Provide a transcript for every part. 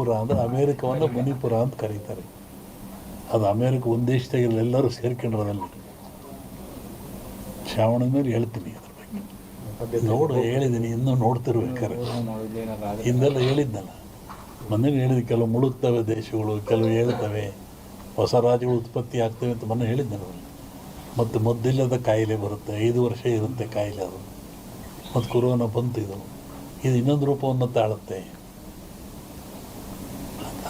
ಮುನಿಪುರ ಅಂದರೆ ಅಮೇರಿಕವನ್ನು ಮಣಿಪುರ ಅಂತ ಕರೀತಾರೆ. ಅದು ಅಮೇರಿಕ ಒಂದು ದೇಶದಾಗಿಲ್ಲ ಎಲ್ಲರೂ ಸೇರ್ಕೊಂಡಿರೋದಲ್ಲಿ. ಶ್ರಾವಣ ಮೇಲೆ ಹೇಳ್ತೀನಿ ಅದ್ರ ಬಗ್ಗೆ. ನೋಡು ಹೇಳಿದ್ದೀನಿ ಇನ್ನೂ ನೋಡ್ತಿರ್ಬೇಕಾರೆ. ಹಿಂದೆಲ್ಲ ಹೇಳಿದ್ನಲ್ಲ ಮೊನ್ನೆ ಹೇಳಿದ, ಕೆಲವು ಮುಳುಗ್ತವೆ ದೇಶಗಳು, ಕೆಲವು ಹೇಳ್ತವೆ. ಹೊಸ ರಾಜ್ಯಗಳು ಉತ್ಪತ್ತಿ ಆಗ್ತವೆ ಅಂತ ಮೊನ್ನೆ ಹೇಳಿದ್ನಲ್ಲ ಮತ್ತು ಮದ್ದಿಲ್ಲದ ಕಾಯಿಲೆ ಬರುತ್ತೆ, ಐದು ವರ್ಷ ಇರುತ್ತೆ ಕಾಯಿಲೆ ಅದು. ಮತ್ತು ಕೊರೋನಾ ಬಂತು ಇದು. ಇದು ಇನ್ನೊಂದು ರೂಪವನ್ನು ತಾಳುತ್ತೆ.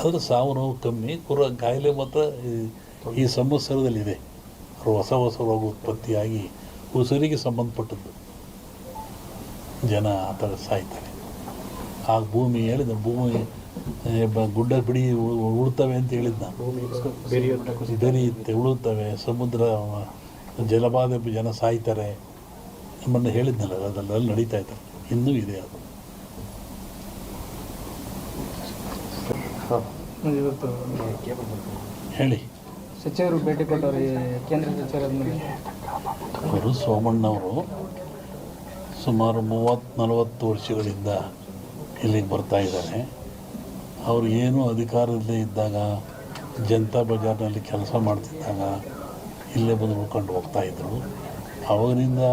ಆದರೆ ಸಾವು ನೋವು ಕಮ್ಮಿ. ಕುರ ಕಾಯಿಲೆ ಮಾತ್ರ ಈ- ಸಂವತ್ಸರದಲ್ಲಿದೆ. ಸಂವತ್ಸರದಲ್ಲಿದೆ ಹೊಸ ಹೊಸ ರೋಗ ಉತ್ಪತ್ತಿಯಾಗಿ ಉಸಿರಿಗೆ ಸಂಬಂಧಪಟ್ಟದ್ದು. ಜನ ಆ ಥರ ಸಾಯ್ತಾರೆ. ಆ ಭೂಮಿ ಹೇಳಿದ, ಭೂಮಿ ಗುಡ್ಡ ಬಿಡಿ ಉಳ್ತವೆ ಅಂತ ಹೇಳಿದ ಬೆರೆಯುತ್ತೆ, ಉಳುತ್ತವೆ, ಸಮುದ್ರ, ಜಲಪಾತ ಜನ ಸಾಯ್ತಾರೆ. ನಮ್ಮನ್ನು ಹೇಳಿದ್ನಲ್ಲ, ಅದೆಲ್ಲ ನಡೀತಾ ಇದ್ದಾರೆ ಇನ್ನೂ ಇದೆ ಅದು. ಇವತ್ತು ಹೇಳಿ. ಸಚಿವರು ಭೇಟಿ ಕೊಟ್ಟವರು ಕೇಂದ್ರ ಸಚಿವರಾದ್ಮೇಲೆ ಅವರು ಸೋಮಣ್ಣವರು ಸುಮಾರು ಮೂವತ್ತು ನಲವತ್ತು ವರ್ಷಗಳಿಂದ ಇಲ್ಲಿಗೆ ಬರ್ತಾ ಇದ್ದಾರೆ. ಅವರು ಏನು ಅಧಿಕಾರದಲ್ಲೇ ಇದ್ದಾಗ ಜನತಾ ಬಜಾರ್ನಲ್ಲಿ ಕೆಲಸ ಮಾಡ್ತಿದ್ದಾಗ ಇಲ್ಲೇ ಬಂದು ಉಳ್ಕೊಂಡು ಹೋಗ್ತಾ ಇದ್ದರು ಅವಾಗಿನಿಂದ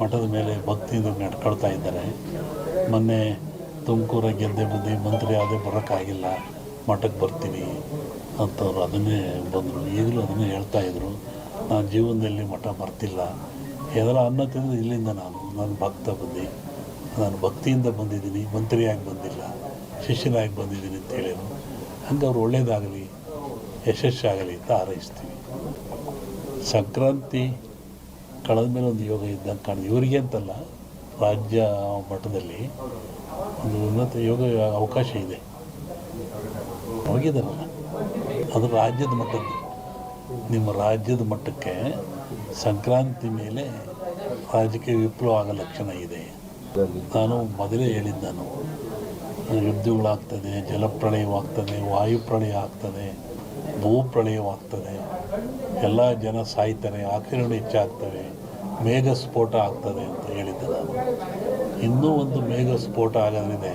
ಮಠದ ಮೇಲೆ ಭಕ್ತಿಯಿಂದ ನಡ್ಕೊಳ್ತಾ ಇದ್ದಾರೆ. ಮೊನ್ನೆ ತುಮಕೂರ ಗೆದ್ದೆ ಬಂದು ಮಂತ್ರಿ ಆದೇ ಬರೋಕ್ಕಾಗಿಲ್ಲ. ಮಠಕ್ಕೆ ಬರ್ತೀನಿ ಅಂತವ್ರು ಅದನ್ನೇ ಬಂದರು. ಈಗಲೂ ಅದನ್ನೇ ಹೇಳ್ತಾ ಇದ್ರು. ನಾನು ಜೀವನದಲ್ಲಿ ಮಠ ಬರ್ತಿಲ್ಲ. ಏನಾರ ಅನ್ನ ತಿಂದರೆ ಇಲ್ಲಿಂದ ನಾನು ನಾನು ಭಕ್ತ ಬಂದು. ನಾನು ಭಕ್ತಿಯಿಂದ ಬಂದಿದ್ದೀನಿ, ಮಂತ್ರಿಯಾಗಿ ಬಂದಿಲ್ಲ, ಶಿಷ್ಯನಾಗಿ ಬಂದಿದ್ದೀನಿ ಅಂತ ಹೇಳಿದರು. ಹಂಗೆ ಅವ್ರು ಒಳ್ಳೇದಾಗಲಿ, ಯಶಸ್ಸಾಗಲಿ ಅಂತ ಹಾರೈಸ್ತೀವಿ. ಸಂಕ್ರಾಂತಿ ಕಳೆದ ಮೇಲೆ ಒಂದು ಯೋಗ ಇದ್ದಂಗೆ ಕಾಣಿದೆ ಇವರಿಗೆ ಅಂತಲ್ಲ, ರಾಜ್ಯ ಮಟ್ಟದಲ್ಲಿ ಒಂದು ಉನ್ನತ ಯೋಗ ಅವಕಾಶ ಇದೆ. ಹೋಗಿದ್ದಾರಲ್ಲ ಅದು ರಾಜ್ಯದ ಮಟ್ಟದ್ದು. ನಿಮ್ಮ ರಾಜ್ಯದ ಮಟ್ಟಕ್ಕೆ ಸಂಕ್ರಾಂತಿ ಮೇಲೆ ರಾಜಕೀಯ ವಿಪ್ಲವ ಆಗೋ ಲಕ್ಷಣ ಇದೆ. ನಾನು ಮೊದಲೇ ಹೇಳಿದ್ದ ನಾನು ಯುದ್ಧಗಳಾಗ್ತದೆ, ಜಲಪ್ರಳಯವಾಗ್ತದೆ, ವಾಯುಪ್ರಳಯ ಆಗ್ತದೆ, ಭೂಪ್ರಳಯವಾಗ್ತದೆ. ಎಲ್ಲ ಜನ ಸಾಯ್ತಾರೆ ಆಕ್ರಮಣ ಹೆಚ್ಚಾಗ್ತವೆ ಮೇಘ ಸ್ಫೋಟ ಆಗ್ತದೆ ಅಂತ ಹೇಳಿದ್ದೆ ನಾನು. ಇನ್ನೂ ಒಂದು ಮೇಘ ಸ್ಫೋಟ ಆಗೋದ್ರಿದೆ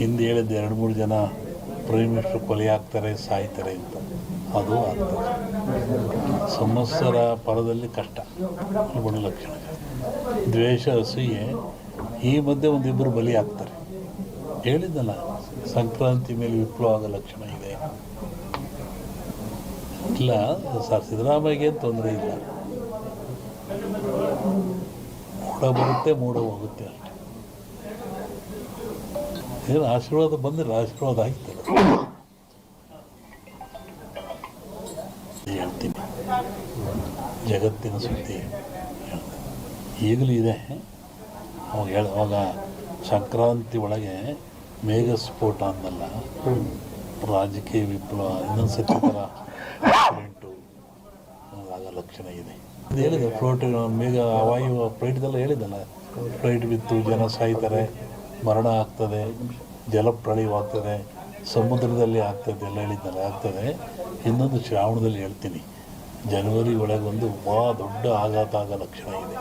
ಹಿಂದೆ ಹೇಳಿದ್ದೆ, ಎರಡು ಮೂರು ಜನ ಪ್ರೈಮ್ ಮಿನಿಸ್ಟರ್ ಕೊಲೆ ಆಗ್ತಾರೆ, ಸಾಯ್ತಾರೆ ಅಂತ. ಅದು ಆಗ್ತದೆ. ಸಂವತ್ಸರ ಪರದಲ್ಲಿ ಕಷ್ಟ ಗುಣಲಕ್ಷಣ ದ್ವೇಷ ಹಸಿಗೆ ಈ ಮಧ್ಯೆ ಒಂದಿಬ್ಬರು ಬಲಿ ಆಗ್ತಾರೆ. ಹೇಳಿದ್ದಲ್ಲ, ಸಂಕ್ರಾಂತಿ ಮೇಲೆ ವಿಪ್ಲವ ಲಕ್ಷಣ ಇದೆ. ಇಲ್ಲ, ಸರ್, ಸಿದ್ದರಾಮಯ್ಯಗೆ ತೊಂದರೆ ಇಲ್ಲ. ಮೂಡ ಬರುತ್ತೆ, ಮೂಡ ಹೋಗುತ್ತೆ ಅಷ್ಟೆ. ಏನು ಆಶೀರ್ವಾದ ಬಂದಿಲ್ಲ ಆಶೀರ್ವಾದ ಆಗ್ತದೆ. ಹೇಳ್ತೀನಿ. ಜಗತ್ತಿನ ಸುದ್ದಿ. ಈಗಲೂ ಇದೆ. ಅವಾಗ ಹೇಳ ಅವಾಗ ಸಂಕ್ರಾಂತಿ ಒಳಗೆ ಮೇಘ ಸ್ಫೋಟ ಅಂದಲ್ಲ? ರಾಜಕೀಯ ವಿಪ್ಲವ, ಇನ್ನೊಂದು ಸತಿ ಥರ ಆಕ್ಸಿಡೆಂಟು ಆಗ ಲಕ್ಷಣ ಇದೆ. ಇದು ಹೇಳಿದೆ ಫ್ಲೋಟ್ ಮೇಘ, ವಾಯು ಫ್ಲೈಟ್ದೆಲ್ಲ ಹೇಳಿದ್ದಲ್ಲ? ಫ್ಲೈಟ್ ಬಿತ್ತು, ಜನ ಸಾಯ್ತಾರೆ. ಮರಣ ಆಗ್ತದೆ, ಜಲಪ್ರಳಯವಾಗ್ತದೆ, ಸಮುದ್ರದಲ್ಲಿ ಆಗ್ತದೆ ಎಲ್ಲ ಹೇಳಿದ್ದಲ್ಲ ಆಗ್ತದೆ. ಇನ್ನೊಂದು ಶ್ರಾವಣದಲ್ಲಿ ಹೇಳ್ತೀನಿ. ಜನವರಿ ಒಳಗೊಂದು ಭಾಳ ದೊಡ್ಡ ಆಘಾತ ಆಗ ಲಕ್ಷಣ ಇದೆ.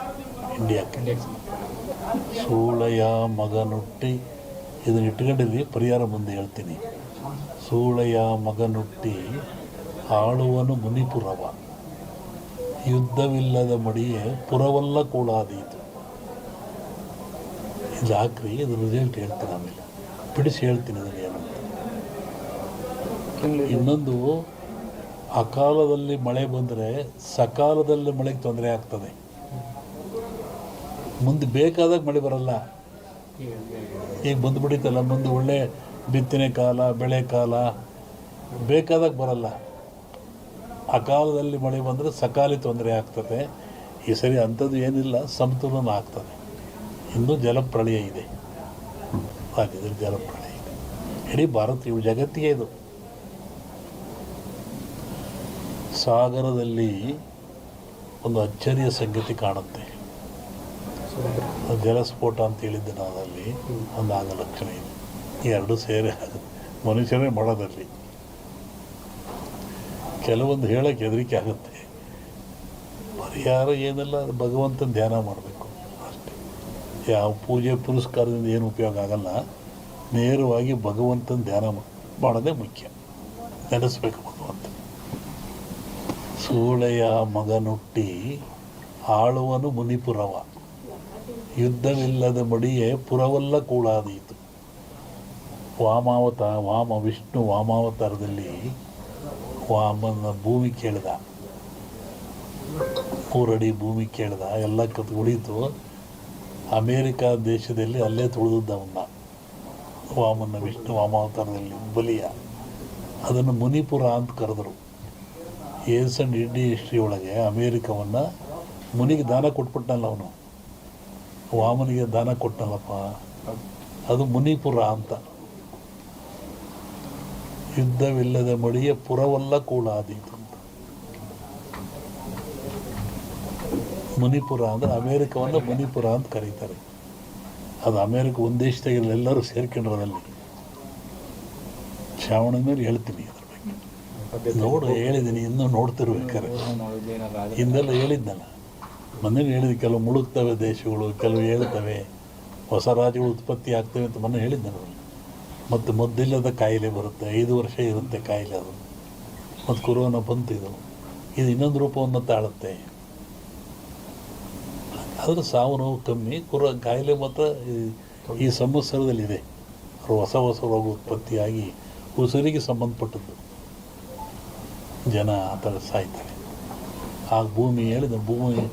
ಇಂಡಿಯಾಕ್ಕೆ. ಸೂಳೆಯ ಮಗನುಟ್ಟಿ, ಇದನ್ನ ಇಟ್ಕೊಂಡಿದ್ವಿ ಪರಿಹಾರ ಮುಂದೆ ಹೇಳ್ತೀನಿ. ಸೂಳೆಯ ಮಗನುಟ್ಟಿ ಆಳುವನು ಮುನಿಪುರವ. ಯುದ್ಧವಿಲ್ಲದ ಮಡಿಯೇ ಪುರವಲ್ಲ ಕೂಡಾದೀತು ಇದು ಹಾಕ್ರಿ ಇದು ರಿಸಲ್ಟ್ ಹೇಳ್ತೀನಿ ಆಮೇಲೆ. ಬಿಡಿಸಿ ಹೇಳ್ತೀನಿ ಅದನ್ನು ಏನಂತ. ಇನ್ನೊಂದು ಅಕಾಲದಲ್ಲಿ ಮಳೆ ಬಂದರೆ ಸಕಾಲದಲ್ಲಿ ಮಳೆಗೆ ತೊಂದರೆ ಆಗ್ತದೆ. ಮುಂದೆ ಬೇಕಾದಾಗ ಮಳೆ ಬರಲ್ಲ. ಈಗ ಬಂದುಬಿಡಿತಲ್ಲ ಮುಂದೆ ಒಳ್ಳೆ ಬಿತ್ತನೆ ಕಾಲ ಬೆಳೆ ಕಾಲ ಬೇಕಾದಾಗ ಬರಲ್ಲ. ಅಕಾಲದಲ್ಲಿ ಮಳೆ ಬಂದರೆ ಸಕಾಲಿ ತೊಂದರೆ ಆಗ್ತದೆ. ಈ ಸರಿ ಅಂಥದ್ದು ಏನಿಲ್ಲ ಸಮತೋಲನ ಆಗ್ತದೆ. ಇನ್ನೂ ಜಲಪ್ರಳಯ ಇದೆ. ರಾಜ್ಯದಲ್ಲಿ ಜಲಪ್ರಳಯ ಇದೆ. ಇಡೀ ಭಾರತ ಇವು ಜಗತ್ತಿಗೆ ಇದು. ಸಾಗರದಲ್ಲಿ ಒಂದು ಅಚ್ಚರಿಯ ಸಂಗತಿ ಕಾಣುತ್ತೆ. ಜಲಸ್ಫೋಟ ಅಂತ ಹೇಳಿದ್ದೆ ನಾನು ಅಲ್ಲಿ. ಒಂದು ಆಗ ಲಕ್ಷಣ ಇದೆ. ಎರಡು ಸೇರೆ ಮನುಷ್ಯರೇ ಮಾಡೋದಲ್ಲಿ ಕೆಲವೊಂದು ಹೇಳಕ್ಕೆ ಹೆದರಿಕೆ ಆಗುತ್ತೆ. ಪರಿಹಾರ ಏನೆಲ್ಲ, ಭಗವಂತನ ಧ್ಯಾನ ಮಾಡಬೇಕು. ಯಾವ ಪೂಜೆ ಪುರಸ್ಕಾರದಿಂದ ಏನು ಉಪಯೋಗ ಆಗಲ್ಲ. ನೇರವಾಗಿ ಭಗವಂತನ ಧ್ಯಾನ ಮಾಡೋದೇ ಮುಖ್ಯ. ನೆನೆಸ್ಬೇಕು ಭಗವಂತ. ಸೂಳೆಯ ಮಗನುಟ್ಟಿ ಆಳುವನು ಮುನಿಪುರವ. ಯುದ್ಧವಿಲ್ಲದ ಮಡಿಯೇ ಪುರವಲ್ಲ ಕೂಳಾದೀತು. ವಾಮಾವತ, ವಾಮ ವಿಷ್ಣು ವಾಮಾವತಾರದಲ್ಲಿ ವಾಮನ ಭೂಮಿ ಕೇಳಿದ. ಮೂರಡಿ ಭೂಮಿ ಕೇಳಿದ. ಎಲ್ಲ ಕತ್ ಉಳಿತು. ಅಮೇರಿಕಾ ದೇಶದಲ್ಲಿ ಅಲ್ಲೇ ತುಳಿದದ್ದ ವಾಮನ ವಿಷ್ಣು, ವಾಮಾವತಾರದಲ್ಲಿ ಬಲಿಯ, ಅದನ್ನು ಮುನಿಪುರ ಅಂತ ಕರೆದರು. ಅಂಡ್ ಇಂಡಿ ಹಿಸ್ಟ್ರಿ ಒಳಗೆ ಅಮೇರಿಕವನ್ನು ಮುನಿಗೆ ದಾನ ಕೊಟ್ಬಿಟ್ಟನಲ್ಲ ಅವನು. ವಾಮನಿಗೆ ದಾನ ಕೊಟ್ಟನಲ್ಲಪ್ಪ, ಅದು ಮುನಿಪುರ ಅಂತ. ಯುದ್ಧವಿಲ್ಲದ ಮಡಿಯ ಪುರವಲ್ಲ ಕೂಡ ಅಂತ ಮುನಿಪುರ ಅಂದರೆ ಅಮೇರಿಕವನ್ನು ಮಣಿಪುರ ಅಂತ ಕರೀತಾರೆ. ಅದು ಅಮೇರಿಕ ಒಂದು ದೇಶದಾಗ ಎಲ್ಲರೂ ಸೇರ್ಕೊಂಡಿರೋದಲ್ಲಿ. ಶ್ರಾವಣದ ಮೇಲೆ ಹೇಳ್ತೀನಿ ಅದ್ರ ಬಗ್ಗೆ. ನೋಡು ಹೇಳಿದ್ದೀನಿ ಇನ್ನೂ ನೋಡ್ತಿರ್ಬೇಕಾರೆ ಹಿಂದೆಲ್ಲ ಹೇಳಿದ್ದಲ್ಲ. ಮೊನ್ನೆ ಹೇಳಿದ, ಕೆಲವು ಮುಳುಗ್ತವೆ ದೇಶಗಳು, ಕೆಲವು ಹೇಳ್ತವೆ. ಹೊಸ ರಾಜ್ಯಗಳು ಉತ್ಪತ್ತಿ ಆಗ್ತವೆ ಅಂತ ಮೊನ್ನೆ ಹೇಳಿದ್ದೆ ನಾನು. ಮತ್ತು ಮದ್ದಿಲ್ಲದ ಕಾಯಿಲೆ ಬರುತ್ತೆ, ಐದು ವರ್ಷ ಇರುತ್ತೆ ಕಾಯಿಲೆ ಅದು. ಮತ್ತು ಕೊರೋನಾ ಬಂತು ಇದು ಇನ್ನೊಂದು ರೂಪವನ್ನು ತಾಳುತ್ತೆ. ಆದರೆ ಸಾವು ನೋವು ಕಮ್ಮಿ. ಕುರ ಕಾಯಿಲೆ ಮಾತ್ರ ಈ- ಸಂವತ್ಸರದಲ್ಲಿದೆ. ಅವರು ಹೊಸ ಹೊಸ ರೋಗ ಉತ್ಪತ್ತಿಯಾಗಿ ಉಸಿರಿಗೆ ಸಂಬಂಧಪಟ್ಟದ್ದು. ಜನ ಆ ಥರ ಸಾಯ್ತಾರೆ. ಆ ಭೂಮಿ ಹೇಳಿದ ಭೂಮಿ